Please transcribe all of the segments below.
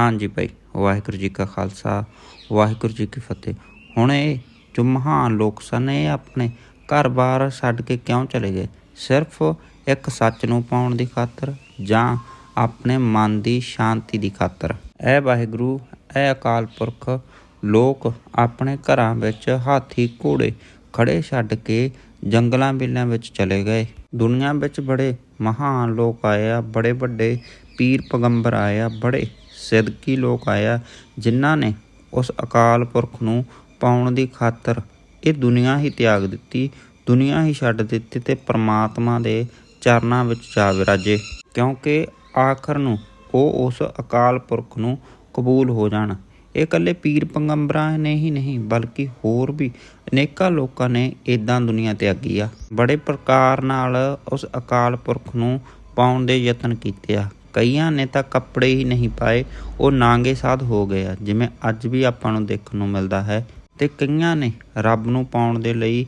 ਹਾਂਜੀ ਭਾਈ, ਵਾਹਿਗੁਰੂ ਜੀ ਕਾ ਖਾਲਸਾ, ਵਾਹਿਗੁਰੂ ਜੀ ਕੀ ਫਤਿਹ। ਹੁਣ ਇਹ ਜੋ ਮਹਾਨ ਲੋਕ ਸਨ, ਇਹ ਆਪਣੇ ਘਰ-ਬਾਰ ਛੱਡ ਕੇ ਕਿਉਂ ਚਲੇ ਗਏ? ਸਿਰਫ ਇੱਕ ਸੱਚ ਨੂੰ ਪਾਉਣ ਦੀ ਖਾਤਰ ਜਾਂ ਆਪਣੇ ਮਨ ਦੀ ਸ਼ਾਂਤੀ ਦੀ ਖਾਤਰ? ਇਹ ਵਾਹਿਗੁਰੂ, ਇਹ ਅਕਾਲ ਪੁਰਖ ਲੋਕ ਆਪਣੇ ਘਰਾਂ ਵਿੱਚ ਹਾਥੀ, ਘੋੜੇ ਖੜੇ ਛੱਡ ਕੇ ਜੰਗਲਾਂ ਬਿੱਲਾਂ ਵਿੱਚ ਚਲੇ ਗਏ। ਦੁਨੀਆ ਵਿੱਚ ਬੜੇ ਮਹਾਨ ਲੋਕ ਆਏ ਆ, ਬੜੇ ਵੱਡੇ ਪੀਰ ਪੈਗੰਬਰ ਆਏ ਆ, ਬੜੇ ਸਿਦਕੀ ਲੋਕ ਆਏ ਜਿਨ੍ਹਾਂ ਨੇ ਉਸ ਅਕਾਲ ਪੁਰਖ ਨੂੰ ਪਾਉਣ ਦੀ ਖਾਤਰ ਇਹ ਦੁਨੀਆ ਹੀ ਤਿਆਗ ਦਿੱਤੀ, ਦੁਨੀਆ ਹੀ ਛੱਡ ਦਿੱਤੀ ਤੇ ਪ੍ਰਮਾਤਮਾ ਦੇ ਚਰਨਾਂ ਵਿੱਚ ਜਾ ਵਿਰਾਜੇ। ਕਿਉਂਕਿ ਆਖਰ ਨੂੰ ਉਹ ਉਸ ਅਕਾਲ ਪੁਰਖ ਨੂੰ ਕਬੂਲ ਹੋ ਜਾਣ। ਇਹ ਇਕੱਲੇ ਪੀਰ ਪੰਗੰਬਰਾਂ ਨੇ ਹੀ ਨਹੀਂ, ਬਲਕਿ ਹੋਰ ਵੀ ਅਨੇਕਾਂ ਲੋਕਾਂ ਨੇ ਇਦਾਂ ਦੁਨੀਆ ਤਿਆਗੀ ਆ। ਬੜੇ ਪ੍ਰਕਾਰ ਨਾਲ ਉਸ ਅਕਾਲ ਪੁਰਖ ਨੂੰ ਪਾਉਣ ਦੇ ਯਤਨ ਕੀਤੇ ਆ। ਕਈਆਂ ਨੇ ਤਾਂ ਕੱਪੜੇ ਹੀ ਨਹੀਂ ਪਾਏ, ਉਹ ਨਾਂਗੇ ਸਾਧ ਹੋ ਗਏ ਆ, ਜਿਵੇਂ ਅੱਜ ਵੀ ਆਪਾਂ ਨੂੰ ਦੇਖਣ ਨੂੰ ਮਿਲਦਾ ਹੈ। ਤੇ ਕਈਆਂ ਨੇ ਰੱਬ ਨੂੰ ਪਾਉਣ ਦੇ ਲਈ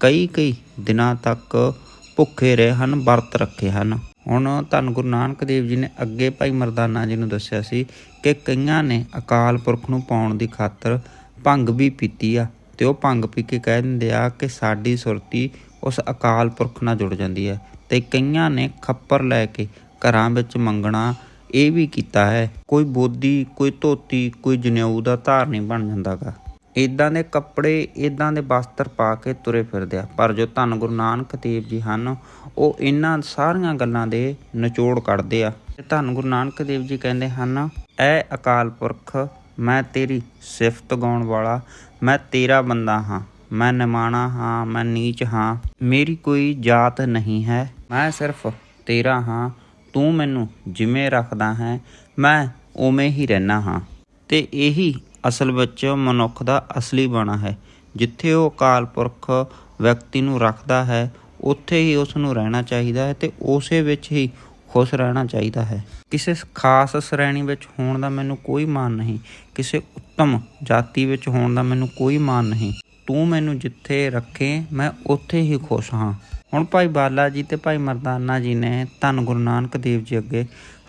ਕਈ ਕਈ ਦਿਨਾਂ ਤੱਕ ਭੁੱਖੇ ਰਹੇ ਹਨ, ਵਰਤ ਰੱਖੇ ਹਨ। ਹੁਣ ਧੰਨ ਗੁਰੂ ਨਾਨਕ ਦੇਵ ਜੀ ਨੇ ਅੱਗੇ ਭਾਈ ਮਰਦਾਨਾ ਜੀ ਨੂੰ ਦੱਸਿਆ ਸੀ ਕਿ ਕਈਆਂ ਨੇ ਅਕਾਲ ਪੁਰਖ ਨੂੰ ਪਾਉਣ ਦੀ ਖਾਤਰ ਭੰਗ ਵੀ ਪੀਤੀ ਆ, ਤੇ ਉਹ ਭੰਗ ਪੀ ਕੇ ਕਹਿ ਦਿੰਦੇ ਆ ਕਿ ਸਾਡੀ ਸੁਰਤੀ ਉਸ ਅਕਾਲ ਪੁਰਖ ਨਾਲ ਜੁੜ ਜਾਂਦੀ ਹੈ। ਤੇ ਕਈਆਂ ਨੇ ਖੱਪਰ ਲੈ ਕੇ ਘਰਾਂ ਵਿੱਚ ਮੰਗਣਾ ਇਹ ਵੀ ਕੀਤਾ ਹੈ। ਕੋਈ ਬੋਦੀ, ਕੋਈ ਧੋਤੀ, ਕੋਈ ਜਨੇਊ ਦਾ ਧਾਰਨੀ ਬਣ ਜਾਂਦਾਗਾ। ਇਦਾਂ ਦੇ ਕੱਪੜੇ ਇਦਾਂ ਦੇ ਵਸਤਰ ਪਾ ਕੇ ਤੁਰੇ ਫਿਰਦੇ ਆ। ਪਰ ਜੋ ਧੰਨ ਗੁਰੂ ਨਾਨਕ ਦੇਵ ਜੀ ਹਨ, ਉਹ ਇਹਨਾਂ ਸਾਰੀਆਂ ਗੱਲਾਂ ਦੇ ਨਿਚੋੜ ਕੱਢਦੇ ਆ। ਤੇ ਧੰਨ ਗੁਰੂ ਨਾਨਕ ਦੇਵ ਜੀ ਕਹਿੰਦੇ ਹਨ, ਐ ਅਕਾਲ ਪੁਰਖ, ਮੈਂ ਤੇਰੀ ਸਿਫਤ ਗਾਉਣ ਵਾਲਾ, ਮੈਂ ਤੇਰਾ ਬੰਦਾ ਹਾਂ। ਮੈਂ ਨਿਮਾਣਾ ਹਾਂ, ਮੈਂ ਨੀਚ ਹਾਂ। ਮੇਰੀ ਕੋਈ ਜਾਤ ਨਹੀਂ ਹੈ। ਮੈਂ ਸਿਰਫ ਤੇਰਾ ਹਾਂ। ਤੂੰ ਮੈਨੂੰ ਜਿਵੇਂ ਰੱਖਦਾ ਹੈ, ਮੈਂ ਉਵੇਂ ਹੀ ਰਹਿਣਾ ਹਾਂ। ਤੇ ਇਹੀ ਅਸਲ ਵਿੱਚ ਮਨੁੱਖ ਦਾ ਅਸਲੀ ਬਣਾ ਹੈ। ਜਿੱਥੇ ਉਹ ਅਕਾਲ ਪੁਰਖ ਵਿਅਕਤੀ ਨੂੰ ਰੱਖਦਾ ਹੈ, ਉੱਥੇ ਹੀ ਉਸ ਨੂੰ ਰਹਿਣਾ ਚਾਹੀਦਾ ਹੈ ਤੇ ਉਸੇ ਵਿੱਚ ਹੀ ਖੁਸ਼ ਰਹਿਣਾ ਚਾਹੀਦਾ ਹੈ। ਕਿਸੇ ਖਾਸ ਸ਼੍ਰੇਣੀ ਵਿੱਚ ਹੋਣ ਦਾ ਮੈਨੂੰ ਕੋਈ ਮਾਣ ਨਹੀਂ, ਕਿਸੇ ਉੱਤਮ ਜਾਤੀ ਵਿੱਚ ਹੋਣ ਦਾ ਮੈਨੂੰ ਕੋਈ ਮਾਣ ਨਹੀਂ। ਤੂੰ ਮੈਨੂੰ ਜਿੱਥੇ ਰੱਖੇ, ਮੈਂ ਉੱਥੇ ਹੀ ਖੁਸ਼ ਹਾਂ। ਹੁਣ ਭਾਈ ਬਾਲਾ ਜੀ ਤੇ ਭਾਈ ਮਰਦਾਨਾ ਜੀ ਨੇ ਧੰਨ ਗੁਰੂ ਨਾਨਕ ਦੇਵ ਜੀ ਅੱਗੇ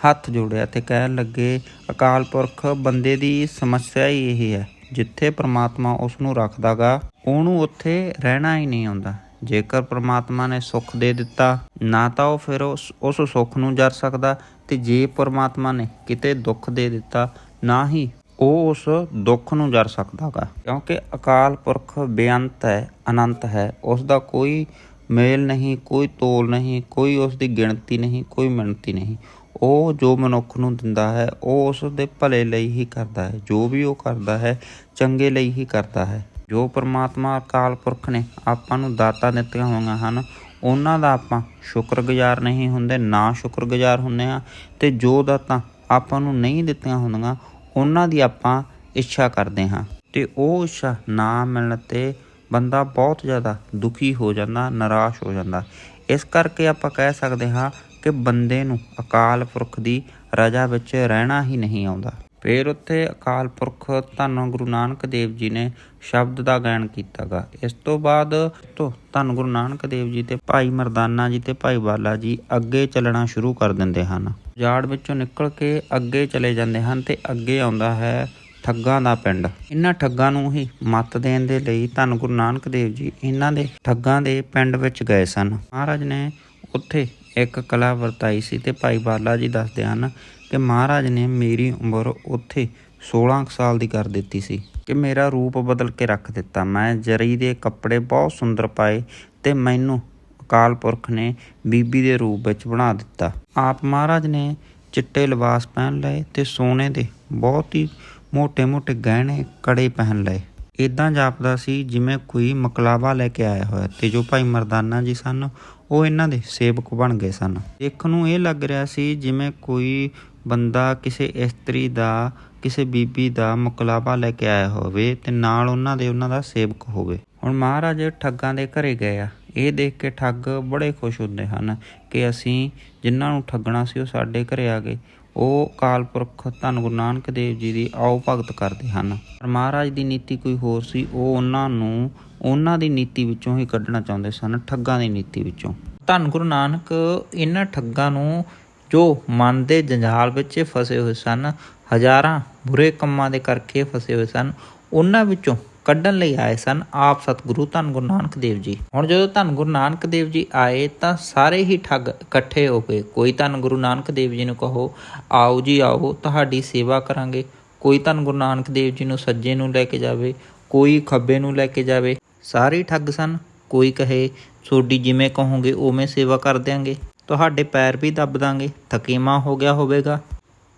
ਹੱਥ ਜੋੜਿਆ ਤੇ ਕਹਿਣ ਲੱਗੇ, ਅਕਾਲ ਪੁਰਖ, ਬੰਦੇ ਦੀ ਸਮੱਸਿਆ ਹੀ ਇਹ ਹੈ, ਜਿੱਥੇ ਪ੍ਰਮਾਤਮਾ ਉਸ ਨੂੰ ਰੱਖਦਾਗਾ, ਉਹਨੂੰ ਉੱਥੇ ਰਹਿਣਾ ਹੀ ਨਹੀਂ ਆਉਂਦਾ। ਜੇਕਰ ਪ੍ਰਮਾਤਮਾ ਨੇ ਸੁੱਖ ਦੇ ਦਿੱਤਾ, ਨਾ ਤਾਂ ਉਹ ਫਿਰ ਉਸ ਉਸ ਸੁੱਖ ਨੂੰ ਜਰ ਸਕਦਾ ਤੇ ਜੇ ਪ੍ਰਮਾਤਮਾ ਨੇ ਕਿਤੇ ਦੁੱਖ ਦੇ ਦਿੱਤਾ, ਨਾ ਹੀ ਉਹ ਉਸ ਦੁੱਖ ਨੂੰ ਜਰ ਸਕਦਾਗਾ। ਕਿਉਂਕਿ ਅਕਾਲ ਪੁਰਖ ਬੇਅੰਤ ਹੈ, ਅਨੰਤ ਹੈ ਉਸ ਦਾ ਕੋਈ ਮੇਲ ਨਹੀਂ, ਕੋਈ ਤੋਲ ਨਹੀਂ, ਕੋਈ ਉਸ ਦੀ ਗਿਣਤੀ ਨਹੀਂ, ਕੋਈ ਮਿਣਤੀ ਨਹੀਂ। ਉਹ ਜੋ ਮਨੁੱਖ ਨੂੰ ਦਿੰਦਾ ਹੈ, ਉਹ ਉਸ ਦੇ ਭਲੇ ਲਈ ਹੀ ਕਰਦਾ ਹੈ। ਜੋ ਵੀ ਉਹ ਕਰਦਾ ਹੈ, ਚੰਗੇ ਲਈ ਹੀ ਕਰਦਾ ਹੈ। ਜੋ ਪਰਮਾਤਮਾ ਅਕਾਲ ਪੁਰਖ ਨੇ ਆਪਾਂ ਨੂੰ ਦਾਤਾ ਦਿੱਤੀਆਂ ਹੋਈਆਂ ਹਨ, ਉਹਨਾਂ ਦਾ ਆਪਾਂ ਸ਼ੁਕਰਗੁਜ਼ਾਰ ਨਹੀਂ ਹੁੰਦੇ, ਨਾ ਸ਼ੁਕਰਗੁਜ਼ਾਰ ਹੁੰਦੇ ਆ ਤੇ ਜੋ ਦਾਤਾਂ ਆਪਾਂ ਨੂੰ ਨਹੀਂ ਦਿੱਤੀਆਂ ਹੁੰਦੀਆਂ, ਉਹਨਾਂ ਦੀ ਆਪਾਂ ਇੱਛਾ ਕਰਦੇ ਹਾਂ। ਤੇ ਉਹ ਇੱਛਾ ਨਾ ਮਿਲਣ ਤੇ ਬੰਦਾ ਬਹੁਤ ਜ਼ਿਆਦਾ ਦੁਖੀ ਹੋ ਜਾਂਦਾ, ਨਿਰਾਸ਼ ਹੋ ਜਾਂਦਾ। ਇਸ ਕਰਕੇ ਆਪਾਂ ਕਹਿ ਸਕਦੇ ਹਾਂ ਕਿ ਬੰਦੇ ਨੂੰ ਅਕਾਲ ਪੁਰਖ ਦੀ ਰਜਾ ਵਿੱਚ ਰਹਿਣਾ ਹੀ ਨਹੀਂ ਆਉਂਦਾ। ਫਿਰ ਉੱਥੇ ਅਕਾਲ ਪੁਰਖ ਧੰਨ ਗੁਰੂ ਨਾਨਕ ਦੇਵ ਜੀ ਨੇ ਸ਼ਬਦ ਦਾ ਗਾਇਨ ਕੀਤਾਗਾ। ਇਸ ਤੋਂ ਬਾਅਦ ਤੋਂ ਧੰਨ ਗੁਰੂ ਨਾਨਕ ਦੇਵ ਜੀ ਤੇ ਭਾਈ ਮਰਦਾਨਾ ਜੀ ਤੇ ਭਾਈ ਬਾਲਾ ਜੀ ਅੱਗੇ ਚੱਲਣਾ ਸ਼ੁਰੂ ਕਰ ਦਿੰਦੇ ਹਨ। ਜਾੜ ਵਿੱਚੋਂ ਨਿਕਲ ਕੇ ਅੱਗੇ ਚਲੇ ਜਾਂਦੇ ਹਨ ਤੇ ਅੱਗੇ ਆਉਂਦਾ ਹੈ ਠੱਗਾਂ ਦਾ ਪਿੰਡ। ਇਹਨਾਂ ਠੱਗਾਂ ਨੂੰ ਹੀ ਮੱਤ ਦੇਣ ਦੇ ਲਈ ਧੰਨ ਗੁਰੂ ਨਾਨਕ ਦੇਵ ਜੀ ਇਹਨਾਂ ਦੇ ਠੱਗਾਂ ਦੇ ਪਿੰਡ ਵਿੱਚ ਗਏ ਸਨ। ਮਹਾਰਾਜ ਨੇ ਉੱਥੇ ਇੱਕ ਕਲਾ ਵਰਤਾਈ ਸੀ ਤੇ ਭਾਈ ਬਾਲਾ ਜੀ ਦੱਸਦੇ ਹਨ ਕਿ ਮਹਾਰਾਜ ਨੇ ਮੇਰੀ ਉਮਰ ਉੱਥੇ 16 ਕੁ ਸਾਲ ਦੀ ਕਰ ਦਿੱਤੀ ਸੀ ਕਿ ਮੇਰਾ ਰੂਪ ਬਦਲ ਕੇ ਰੱਖ ਦਿੱਤਾ। ਮੈਂ ਜਰੀ ਦੇ ਕੱਪੜੇ ਬਹੁਤ ਸੁੰਦਰ ਪਾਏ ਤੇ ਮੈਨੂੰ ਅਕਾਲ ਪੁਰਖ ਨੇ ਬੀਬੀ ਦੇ ਰੂਪ ਵਿੱਚ ਬਣਾ ਦਿੱਤਾ। ਆਪ ਮਹਾਰਾਜ ਨੇ ਚਿੱਟੇ ਲਿਬਾਸ ਪਹਿਨ ਲਏ ਤੇ ਸੋਨੇ ਦੇ ਬਹੁਤ ਹੀ ਮੋਟੇ ਮੋਟੇ ਗਹਿਣੇ ਕੜੇ ਪਹਿਨ ਲਏ। ਇਦਾਂ ਜਾਪਦਾ ਸੀ ਜਿਵੇਂ ਕੋਈ ਮਕਲਾਵਾ ਲੈ ਕੇ ਆਇਆ ਹੋਇਆ। ਤੇ ਜੋ ਭਾਈ ਮਰਦਾਨਾ ਜੀ ਸਨ, ਉਹ ਇਹਨਾਂ ਦੇ ਸੇਵਕ ਬਣ ਗਏ ਸਨ। ਦੇਖਣ ਨੂੰ ਇਹ ਲੱਗ ਰਿਹਾ ਸੀ ਜਿਵੇਂ ਕੋਈ ਬੰਦਾ ਕਿਸੇ ਇਸਤਰੀ ਦਾ, ਕਿਸੇ ਬੀਬੀ ਦਾ ਮਕਲਾਵਾ ਲੈ ਕੇ ਆਇਆ ਹੋਵੇ ਤੇ ਨਾਲ ਉਹਨਾਂ ਦੇ ਉਹਨਾਂ ਦਾ ਸੇਵਕ ਹੋਵੇ। ਹੁਣ ਮਹਾਰਾਜ ਠੱਗਾਂ ਦੇ ਘਰੇ ਗਏ ਆ। ਇਹ ਦੇਖ ਕੇ ਠੱਗ ਬੜੇ ਖੁਸ਼ ਹੁੰਦੇ ਹਨ ਕਿ ਅਸੀਂ ਜਿਨ੍ਹਾਂ ਨੂੰ ਠੱਗਣਾ ਸੀ ਉਹ ਸਾਡੇ ਘਰੇ ਆ ਗਏ। ਉਹ ਕਾਲ ਪੁਰਖ ਧੰਨ ਗੁਰੂ ਨਾਨਕ ਦੇਵ ਜੀ ਦੀ ਆਓ ਭਗਤ ਕਰਦੇ ਹਨ। ਪਰ ਮਹਾਰਾਜ ਦੀ ਨੀਤੀ ਕੋਈ ਹੋਰ ਸੀ, ਉਹ ਉਹਨਾਂ ਨੂੰ ਉਹਨਾਂ ਦੀ ਨੀਤੀ ਵਿੱਚੋਂ ਹੀ ਕੱਢਣਾ ਚਾਹੁੰਦੇ ਸਨ, ਠੱਗਾਂ ਦੀ ਨੀਤੀ ਵਿੱਚੋਂ। ਧੰਨ ਗੁਰੂ ਨਾਨਕ, ਇਹਨਾਂ ਠੱਗਾਂ ਨੂੰ ਜੋ ਮਨ ਦੇ ਜੰਜਾਲ ਵਿੱਚ ਫਸੇ ਹੋਏ ਸਨ, ਹਜ਼ਾਰਾਂ ਬੁਰੇ ਕੰਮਾਂ ਦੇ ਕਰਕੇ ਫਸੇ ਹੋਏ ਸਨ, ਉਹਨਾਂ ਵਿੱਚੋਂ ਕੱਢਣ ਲਈ ਆਏ ਸਨ, ਆਪ ਸਤਿਗੁਰੂ ਧੰਨ ਗੁਰੂ ਨਾਨਕ ਦੇਵ ਜੀ। ਹੁਣ ਜਦੋਂ ਧੰਨ ਗੁਰੂ ਨਾਨਕ ਦੇਵ ਜੀ ਆਏ, ਤਾਂ ਸਾਰੇ ਹੀ ਠੱਗ ਇਕੱਠੇ ਹੋ ਗਏ। ਕੋਈ ਧੰਨ ਗੁਰੂ ਨਾਨਕ ਦੇਵ ਜੀ ਨੂੰ ਕਹੋ, ਆਓ ਜੀ ਆਓ, ਤੁਹਾਡੀ ਸੇਵਾ ਕਰਾਂਗੇ। ਕੋਈ ਧੰਨ ਗੁਰੂ ਨਾਨਕ ਦੇਵ ਜੀ ਨੂੰ ਸੱਜੇ ਨੂੰ ਲੈ ਕੇ ਜਾਵੇ, ਕੋਈ ਖੱਬੇ ਨੂੰ ਲੈ ਕੇ ਜਾਵੇ। ਸਾਰੇ ਠੱਗ ਸਨ। ਕੋਈ ਕਹੇ, ਤੁਹਾਡੀ ਜਿਵੇਂ ਕਹੋਗੇ, ਉਵੇਂ ਸੇਵਾ ਕਰ ਦਿਆਂਗੇ। ਤੁਹਾਡੇ ਪੈਰ ਵੀ ਦੱਬ ਦਾਂਗੇ। ਥਕੇਮਾ ਹੋ ਗਿਆ ਹੋਵੇਗਾ।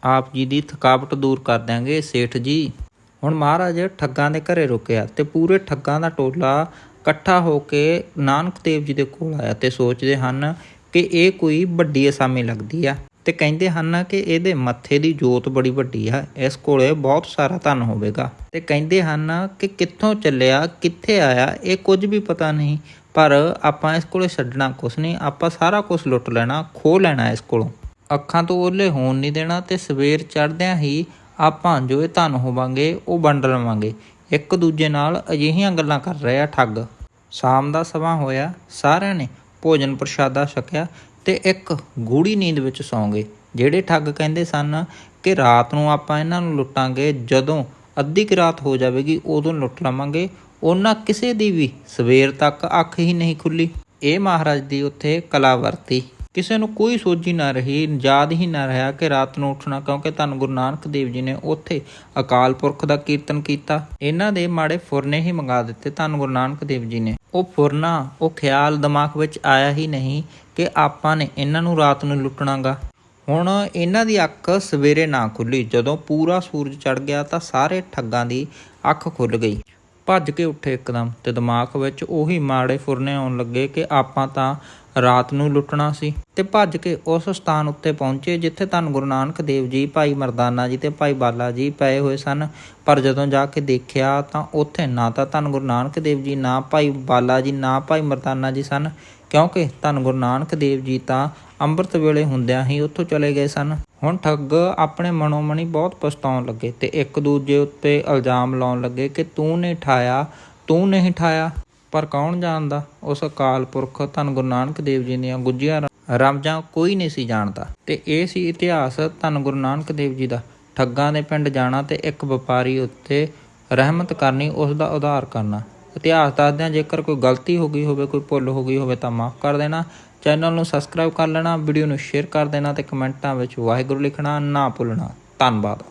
ਆਪ ਜੀ ਦੀ ਥਕਾਵਟ ਦੂਰ ਕਰ ਦਿਆਂਗੇ, ਸੇਠ ਜੀ। ਹੁਣ ਮਹਾਰਾਜ ਠੱਗਾਂ ਦੇ ਘਰੇ ਰੁਕਿਆ ਤੇ ਪੂਰੇ ਠੱਗਾਂ ਦਾ ਟੋਲਾ ਇਕੱਠਾ ਹੋ ਕੇ ਨਾਨਕ ਦੇਵ ਜੀ ਦੇ ਕੋਲ ਆਇਆ ਤੇ ਸੋਚਦੇ ਹਨ ਕਿ ਇਹ ਕੋਈ ਵੱਡੀ ਅਸਾਮੀ ਲੱਗਦੀ ਆ। ਤੇ ਕਹਿੰਦੇ ਹਨ ਕਿ ਇਹਦੇ ਮੱਥੇ ਦੀ ਜੋਤ ਬੜੀ ਵੱਡੀ ਆ, ਇਸ ਕੋਲੇ ਬਹੁਤ ਸਾਰਾ ਧਨ ਹੋਵੇਗਾ। ਤੇ ਕਹਿੰਦੇ ਹਨ ਕਿ ਕਿੱਥੋਂ ਚੱਲਿਆ, ਕਿੱਥੇ ਆਇਆ, ਇਹ ਕੁਝ ਵੀ ਪਤਾ ਨਹੀਂ, ਪਰ ਆਪਾਂ ਇਸ ਕੋਲੇ ਛੱਡਣਾ ਕੁਛ ਨਹੀਂ, ਆਪਾਂ ਸਾਰਾ ਕੁਝ ਲੁੱਟ ਲੈਣਾ, ਖੋਹ ਲੈਣਾ ਇਸ ਕੋਲੋਂ। ਅੱਖਾਂ ਤੋਂ ਓਲੇ ਹੋਣ ਨਹੀਂ ਦੇਣਾ ਤੇ ਸਵੇਰ ਚੜ੍ਹਦਿਆਂ ਹੀ ਆਪਾਂ ਜੋ ਇਹ ਧਨ ਹੋਵਾਂਗੇ, ਉਹ ਵੰਡ ਲਵਾਂਗੇ। ਇੱਕ ਦੂਜੇ ਨਾਲ ਅਜਿਹੀਆਂ ਗੱਲਾਂ ਕਰ ਰਹੇ ਆ ਠੱਗ। ਸ਼ਾਮ ਦਾ ਸਮਾਂ ਹੋਇਆ, ਸਾਰਿਆਂ ਨੇ ਭੋਜਨ ਪ੍ਰਸ਼ਾਦਾ ਛਕਿਆ ਤੇ ਇੱਕ ਗੂੜੀ ਨੀਂਦ ਵਿੱਚ ਸੌਂ ਗਏ। ਜਿਹੜੇ ਠੱਗ ਕਹਿੰਦੇ ਸਨ ਕਿ ਰਾਤ ਨੂੰ ਆਪਾਂ ਇਹਨਾਂ ਨੂੰ ਲੁੱਟਾਂਗੇ, ਜਦੋਂ ਅੱਧੀ ਕੁ ਰਾਤ ਹੋ ਜਾਵੇਗੀ, ਉਦੋਂ ਲੁੱਟ ਲਵਾਂਗੇ, ਉਹਨਾਂ ਕਿਸੇ ਦੀ ਵੀ ਸਵੇਰ ਤੱਕ ਅੱਖ ਹੀ ਨਹੀਂ ਖੁੱਲੀ। ਇਹ ਮਹਾਰਾਜ ਦੀ ਉੱਥੇ ਕਲਾ ਵਰਤੀ ਕਿਸੇ ਨੂੰ ਕੋਈ ਸੋਝੀ ਨਾ ਰਹੀ, ਯਾਦ ਹੀ ਨਾ ਰਿਹਾ ਕਿ ਰਾਤ ਨੂੰ ਉੱਠਣਾ, ਕਿਉਂਕਿ ਧੰਨ ਗੁਰੂ ਨਾਨਕ ਦੇਵ ਜੀ ਨੇ ਉੱਥੇ ਅਕਾਲ ਪੁਰਖ ਦਾ ਕੀਰਤਨ ਕੀਤਾ। ਇਹਨਾਂ ਦੇ ਮਾੜੇ ਫੁਰਨੇ ਹੀ ਮੰਗਾ ਦਿੱਤੇ ਧੰਨ ਗੁਰੂ ਨਾਨਕ ਦੇਵ ਜੀ ਨੇ। ਉਹ ਫੁਰਨਾ, ਉਹ ਖਿਆਲ ਦਿਮਾਗ ਵਿੱਚ ਆਇਆ ਹੀ ਨਹੀਂ ਕਿ ਆਪਾਂ ਨੇ ਇਹਨਾਂ ਨੂੰ ਰਾਤ ਨੂੰ ਲੁੱਟਣਾਗਾ। ਹੁਣ ਇਹਨਾਂ ਦੀ ਅੱਖ ਸਵੇਰੇ ਨਾ ਖੁੱਲੀ, ਜਦੋਂ ਪੂਰਾ ਸੂਰਜ ਚੜ ਗਿਆ ਤਾਂ ਸਾਰੇ ਠੱਗਾਂ ਦੀ ਅੱਖ ਖੁੱਲ ਗਈ। ਭੱਜ ਕੇ ਉੱਠੇ ਇੱਕਦਮ ਤੇ ਦਿਮਾਗ ਵਿੱਚ ਉਹੀ ਮਾੜੇ ਫੁਰਨੇ ਆਉਣ ਲੱਗੇ ਕਿ ਆਪਾਂ ਤਾਂ ਰਾਤ ਨੂੰ ਲੁੱਟਣਾ ਸੀ ਤੇ ਭੱਜ ਕੇ ਉਸ ਸਥਾਨ ਉੱਤੇ ਪਹੁੰਚੇ ਜਿੱਥੇ ਧੰਨ ਗੁਰੂ ਨਾਨਕ ਦੇਵ ਜੀ, ਭਾਈ ਮਰਦਾਨਾ ਜੀ ਤੇ ਭਾਈ ਬਾਲਾ ਜੀ ਪਏ ਹੋਏ ਸਨ। ਪਰ ਜਦੋਂ ਜਾ ਕੇ ਦੇਖਿਆ ਤਾਂ ਉੱਥੇ ਨਾ ਤਾਂ ਧੰਨ ਗੁਰੂ ਨਾਨਕ ਦੇਵ ਜੀ, ਨਾ ਭਾਈ ਬਾਲਾ ਜੀ, ਨਾ ਭਾਈ ਮਰਦਾਨਾ ਜੀ ਸਨ। ਕਿਉਂਕਿ ਧੰਨ ਗੁਰੂ ਨਾਨਕ ਦੇਵ ਜੀ ਤਾਂ ਅੰਮ੍ਰਿਤ ਵੇਲੇ ਹੁੰਦਿਆਂ ਹੀ ਉੱਥੋਂ ਚਲੇ ਗਏ ਸਨ। ਹੁਣ ਠੱਗ ਆਪਣੇ ਮਨੋਮਣੀ ਬਹੁਤ ਪਛਤਾਉਣ ਲੱਗੇ ਤੇ ਇੱਕ ਦੂਜੇ ਉੱਤੇ ਇਲਜ਼ਾਮ ਲਾਉਣ ਲੱਗੇ ਕਿ ਤੂੰ ਨੇ ਠਾਇਆ, ਤੂੰ ਨਹੀਂ ਠਾਇਆ। ਪਰ ਕੌਣ ਜਾਣਦਾ? ਉਸ ਅਕਾਲ ਪੁਰਖ ਧੰਨ ਗੁਰੂ ਨਾਨਕ ਦੇਵ ਜੀ ਦੀਆਂ ਗੁੱਜੀਆਂ ਰਮਜਾਂ ਕੋਈ ਨਹੀਂ ਸੀ ਜਾਣਦਾ। ਤੇ ਇਹ ਸੀ ਇਤਿਹਾਸ ਧੰਨ ਗੁਰੂ ਨਾਨਕ ਦੇਵ ਜੀ ਦਾ। ਠੱਗਾਂ ਦੇ ਪਿੰਡ ਜਾਣਾ ਤੇ ਇੱਕ ਵਪਾਰੀ ਉੱਤੇ ਰਹਿਮਤ ਕਰਨੀ, ਉਸ ਦਾ ਉਧਾਰ ਕਰਨਾ। ਇਤਿਹਾਸ ਦੱਸਦਿਆਂ ਜੇਕਰ ਕੋਈ ਗਲਤੀ ਹੋ ਗਈ ਹੋਵੇ, ਕੋਈ ਭੁੱਲ ਹੋ ਗਈ ਹੋਵੇ ਤਾਂ ਮਾਫ ਕਰ ਦੇਣਾ। ਚੈਨਲ ਨੂੰ ਸਬਸਕ੍ਰਾਈਬ ਕਰ ਲੈਣਾ, ਵੀਡੀਓ ਨੂੰ ਸ਼ੇਅਰ ਕਰ ਦੇਣਾ ਤੇ ਕਮੈਂਟਾਂ ਵਿੱਚ ਵਾਹਿਗੁਰੂ ਲਿਖਣਾ ਨਾ ਭੁੱਲਣਾ। ਧੰਨਵਾਦ।